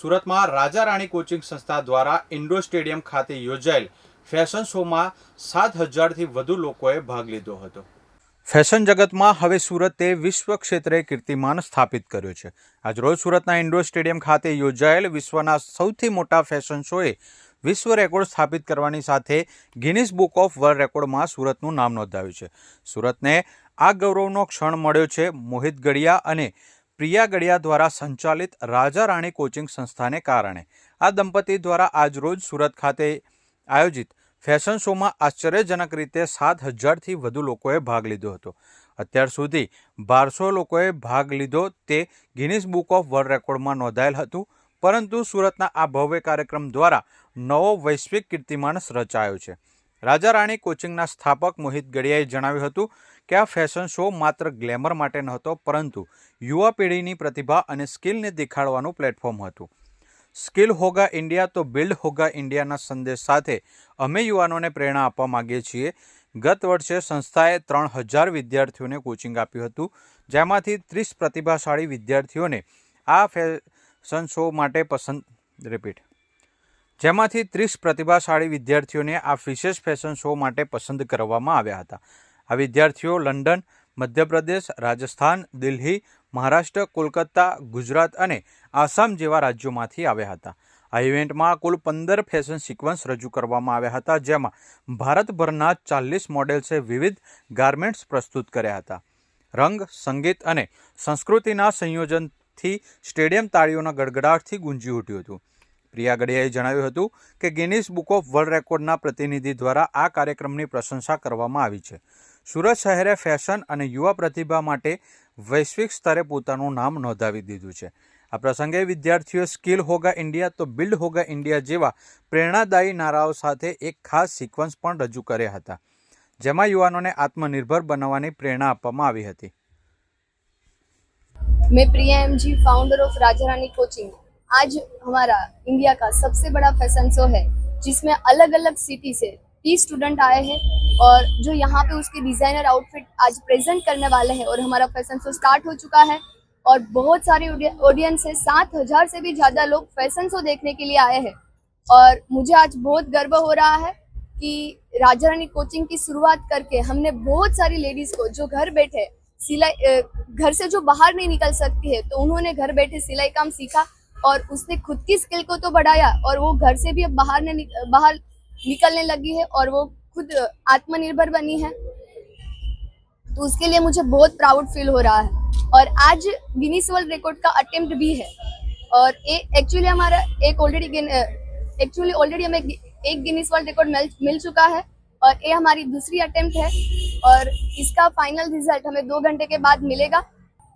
સુરતમાં રાજા રાણી કોચિંગ સંસ્થા દ્વારા ઇન્ડોર સ્ટેડિયમ ખાતે યોજાયેલ ફેશન શોમાં સાત હજારથી વધુ લોકોએ ભાગ લીધો હતો. ફેશન જગતમાં હવે સુરતે વિશ્વ ક્ષેત્રે કીર્તિમાન સ્થાપિત કર્યો છે. આજરોજ સુરતના ઇન્ડોર સ્ટેડિયમ ખાતે યોજાયેલ વિશ્વના સૌથી મોટા ફેશન શોએ વિશ્વ રેકોર્ડ સ્થાપિત કરવાની સાથે ગિનિસ બુક ઓફ વર્લ્ડ રેકોર્ડમાં સુરતનું નામ નોંધાવ્યું છે. સુરતને આ ગૌરવનો ક્ષણ મળ્યો છે મોહિત ગડિયા અને પ્રિયા ગડિયા દ્વારા સંચાલિત રાજા રાણી કોચિંગ સંસ્થાને કારણે આ દંપતી દ્વારા આજરોજ સુરત ખાતે આયોજિત ફેશન શોમાં આશ્ચર્યજનક રીતે સાત હજારથી વધુ લોકોએ ભાગ લીધો હતો. અત્યાર સુધી બારસો લોકોએ ભાગ લીધો તે ગિનિસ બુક ઓફ વર્લ્ડ રેકોર્ડમાં નોંધાયેલ હતું, પરંતુ સુરતના આ ભવ્ય કાર્યક્રમ દ્વારા નવો વૈશ્વિક કીર્તિમાન રચાયો છે. રાજા રાણી કોચિંગના સ્થાપક મોહિત ગડિયાએ જણાવ્યું હતું કે આ ફેશન શો માત્ર ગ્લેમર માટે નહોતો, પરંતુ યુવા પેઢીની પ્રતિભા અને સ્કિલને દેખાડવાનું પ્લેટફોર્મ હતું. સ્કિલ હોગા ઇન્ડિયા તો બિલ્ડ હોગા ઇન્ડિયાના સંદેશ સાથે અમે યુવાનોને પ્રેરણા આપવા માંગીએ છીએ. ગત વર્ષે સંસ્થાએ ત્રણ હજાર વિદ્યાર્થીઓને કોચિંગ આપ્યું હતું, જેમાંથી ત્રીસ પ્રતિભાશાળી વિદ્યાર્થીઓને આ ફેશન શો માટે પસંદ રિપીટ જેમાંથી ત્રીસ પ્રતિભાશાળી વિદ્યાર્થીઓને આ વિશેષ ફેશન શો માટે પસંદ કરવામાં આવ્યા હતા. આ વિદ્યાર્થીઓ લંડન, મધ્યપ્રદેશ, રાજસ્થાન, દિલ્હી, મહારાષ્ટ્ર, કોલકાતા, ગુજરાત અને આસામ જેવા રાજ્યોમાંથી આવ્યા હતા. આ ઇવેન્ટમાં કુલ પંદર ફેશન સિક્વન્સ રજૂ કરવામાં આવ્યા હતા, જેમાં ભારતભરના ચાલીસ મોડેલ્સે વિવિધ ગાર્મેન્ટ્સ પ્રસ્તુત કર્યા હતા. રંગ, સંગીત અને સંસ્કૃતિના સંયોજનથી સ્ટેડિયમ તાળીઓના ગડગડાટથી ગુંજી ઉઠ્યું હતું. પ્રિયા ગડિયાએ જણાવ્યું હતું કે ગિનિસ બુક ઓફ વર્લ્ડ રેકોર્ડના પ્રતિનિધિ દ્વારા આ કાર્યક્રમની પ્રશંસા કરવામાં આવી છે. સુરત શહેરે ફેશન અને યુવા પ્રતિભા માટે વૈશ્વિક સ્તરે પોતાનું નામ નોંધાવી દીધું છે આ પ્રસંગે વિદ્યાર્થીઓ સ્કિલ હોગા ઇન્ડિયા તો બિલ્ડ હોગા ઇન્ડિયા જેવા પ્રેરણાદાયી નારાઓ સાથે એક ખાસ સિક્વન્સ પણ રજૂ કર્યા હતા જેમાં યુવાનોને આત્મનિર્ભર બનાવવાની પ્રેરણા આપવામાં આવી હતી मैं Priya M G founder of Raja Rani coaching आज हमारा इंडिया का सबसे बड़ा फैशन शो है जिसमें अलग अलग सिटी से तीस स्टूडेंट आए हैं और जो यहाँ पे उसके डिज़ाइनर आउटफिट आज प्रेजेंट करने वाले हैं और हमारा फ़ैशन शो स्टार्ट हो चुका है और बहुत सारे ऑडियंस है। सात हज़ार से भी ज़्यादा लोग फ़ैशन शो देखने के लिए आए हैं और मुझे आज बहुत गर्व हो रहा है कि राजा रानी कोचिंग की शुरुआत करके हमने बहुत सारी लेडीज़ को जो घर बैठे सिलाई घर से जो बाहर नहीं निकल सकती है तो उन्होंने घर बैठे सिलाई काम सीखा और उसने खुद की स्किल को तो बढ़ाया और वो घर से भी अब बाहर ने बाहर निकलने लगी है और वो खुद आत्मनिर्भर बनी है तो उसके लिए मुझे बहुत प्राउड फील हो रहा है और आज गिनीस वर्ल्ड रिकॉर्ड का अटेम्प्ट भी है और एक्चुअली हमारा एक ऑलरेडी एक्चुअली ऑलरेडी हमें गि- एक गिनीस वर्ल्ड रिकॉर्ड मिल मिल चुका है और ये हमारी दूसरी अटेम्प्ट है और इसका फाइनल रिजल्ट हमें दो घंटे के बाद मिलेगा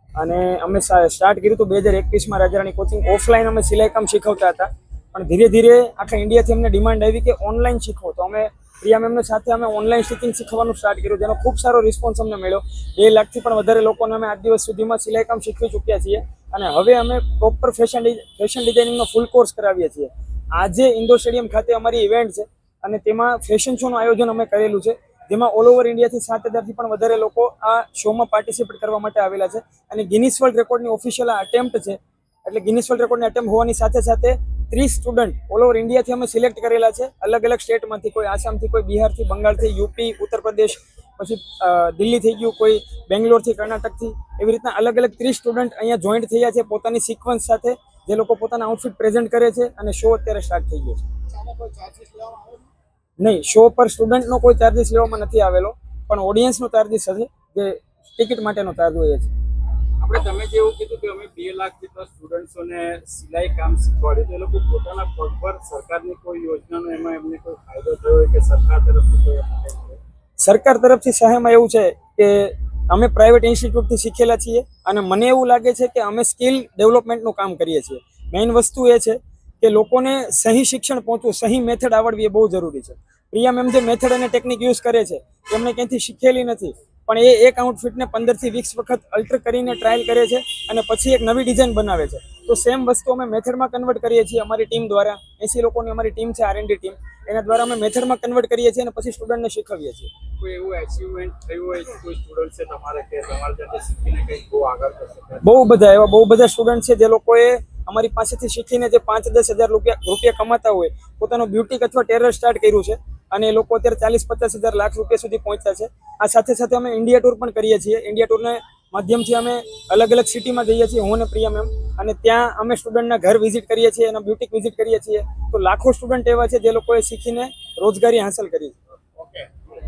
અને અમે સ્ટાર્ટ કર્યું હતું બે હજાર એકવીસમાં રાજારાણી કોચિંગ ઓફલાઈન અમે સિલાઈ કામ શીખવતા હતા પણ ધીરે ધીરે આખા ઇન્ડિયાથી અમને ડિમાન્ડ આવી કે ઓનલાઈન શીખો તો અમે પ્રિયા મેમની સાથે અમે ઓનલાઈન સ્ટિચિંગ શીખવાનું સ્ટાર્ટ કર્યું. જેનો ખૂબ સારો રિસ્પોન્સ અમને મળ્યો. બે લાખથી પણ વધારે લોકોને અમે આજ દિવસ સુધીમાં સિલાઈ કામ શીખવી ચૂક્યા છીએ. અને હવે અમે પ્રોપર ફેશન ફેશન ડિઝાઇનિંગનો ફૂલ કોર્સ કરાવીએ છીએ. આજે ઇન્ડોર સ્ટેડિયમ ખાતે અમારી ઇવેન્ટ છે. અને તેમાં ફેશન શોનું આયોજન અમે કરેલું છે. જેમાં ઓલ ઓવર ઇન્ડિયાથી સાત હજારથી પણ વધારે લોકો આ શોમાં પાર્ટિસિપેટ કરવા માટે આવેલા છે. અને ગિનિસ વર્લ્ડ રેકોર્ડની ઓફિશિયલ આ અટેમ્પ્ટ છે. એટલે ગિનિસ વર્લ્ડ રેકોર્ડની અટેમ્પ્ટ હોવાની સાથે સાથે ત્રીસ સ્ટુડન્ટ ઓલ ઓવર ઇન્ડિયાથી અમે સિલેક્ટ કરેલા છે. અલગ અલગ સ્ટેટમાંથી કોઈ આસામથી કોઈ બિહારથી બંગાળથી યુપી ઉત્તર પ્રદેશ, પછી દિલ્હી થઈ ગયું, કોઈ બેંગ્લોરથી કર્ણાટકથી એવી રીતના અલગ અલગ ત્રીસ સ્ટુડન્ટ અહીંયા જોઈન્ટ થયા છે પોતાની સિક્વન્સ સાથે, જે લોકો પોતાના આઉટફિટ પ્રેઝન્ટ કરે છે અને શો અત્યારે સ્ટાર્ટ થઈ ગયો છે. નહીં શો પર સ્ટુડન્ટનો કોઈ ચાર્જિસ લેવામાં નથી આવેલો, પણ ઓડિયન્સનો ચાર્જિસ હશે, જે ટિકિટ માટેનો ચાર્જ હોય છે. આપણે તમે જેવું કીધું કે અમે બે લાખ જેટલા સ્ટુડન્ટ્સોને સિલાઈ કામ શીખવાડ્યું તો એ લોકો પોતાના પગ પર સરકારની કોઈ યોજનાનો એમાં એમને કોઈ ફાયદો થયો હોય કે સરકાર તરફથી કોઈ? સરકાર તરફથી સહાયમાં એવું છે કે અમે પ્રાઇવેટ ઇન્સ્ટિટ્યૂટથી શીખેલા છીએ અને મને એવું લાગે છે કે અમે સ્કિલ ડેવલપમેન્ટનું કામ કરીએ છીએ મેઇન વસ્તુ એ છે કે લોકોને સહી શિક્ષણ પહોંચવું, સહી મેથડ આવડવી એ બહુ જરૂરી છે પ્રિયા મેમ જે મેથડ અને ટેકનિક યુઝ કરે છે, એમને ક્યાંથી શીખેલી નથી પણ એ એક આઉટફિટને પંદરથી વીસ વખત અલ્ટર કરીને ટ્રાયલ કરે છે અને પછી એક નવી ડિઝાઇન બનાવે છે. તો સેમ વસ્તુ અમે મેથડમાં કન્વર્ટ કરીએ છીએ અમારી ટીમ દ્વારા. એસી લોકોની અમારી ટીમ છે આરએનડી ટીમ એના દ્વારા અમે મેથડમાં કન્વર્ટ કરીએ છીએ અને પછી સ્ટુડન્ટને શીખવીએ છીએ. કોઈ એવું અચીવમેન્ટ થયું હોય કોઈ સ્ટુડન્ટ છે તમારે કે તમારે જાતે શીખીને કંઈક બહુ આગળ કરી બહુ બધા એવા બહુ બધા સ્ટુડન્ટ છે જે લોકોએ અમારી પાસેથી શીખીને જે પાંચ દસ હજાર રૂપિયા રૂપિયા કમાતા હોય પોતાનું બ્યુટી અથવા ટેરર સ્ટાર્ટ કર્યું છે. અને એ લોકો અત્યારે ચાલીસ, પચાસ હજાર લાખ રૂપિયા સુધી પહોંચ્યા છે. આ સાથે સાથે અમે ઇન્ડિયા ટૂર પણ કરીએ છીએ. ઇન્ડિયા ટૂરને માધ્યમથી અમે અલગ અલગ સિટીમાં જઈએ છીએ, હું અને પ્રિયા મેમ. અને ત્યાં અમે સ્ટુડન્ટના ઘર વિઝિટ કરીએ છીએ એના બ્યુટિક વિઝિટ કરીએ છીએ. તો લાખો સ્ટુડન્ટ એવા છે જે લોકોએ શીખીને રોજગારી હાંસલ કરી છે.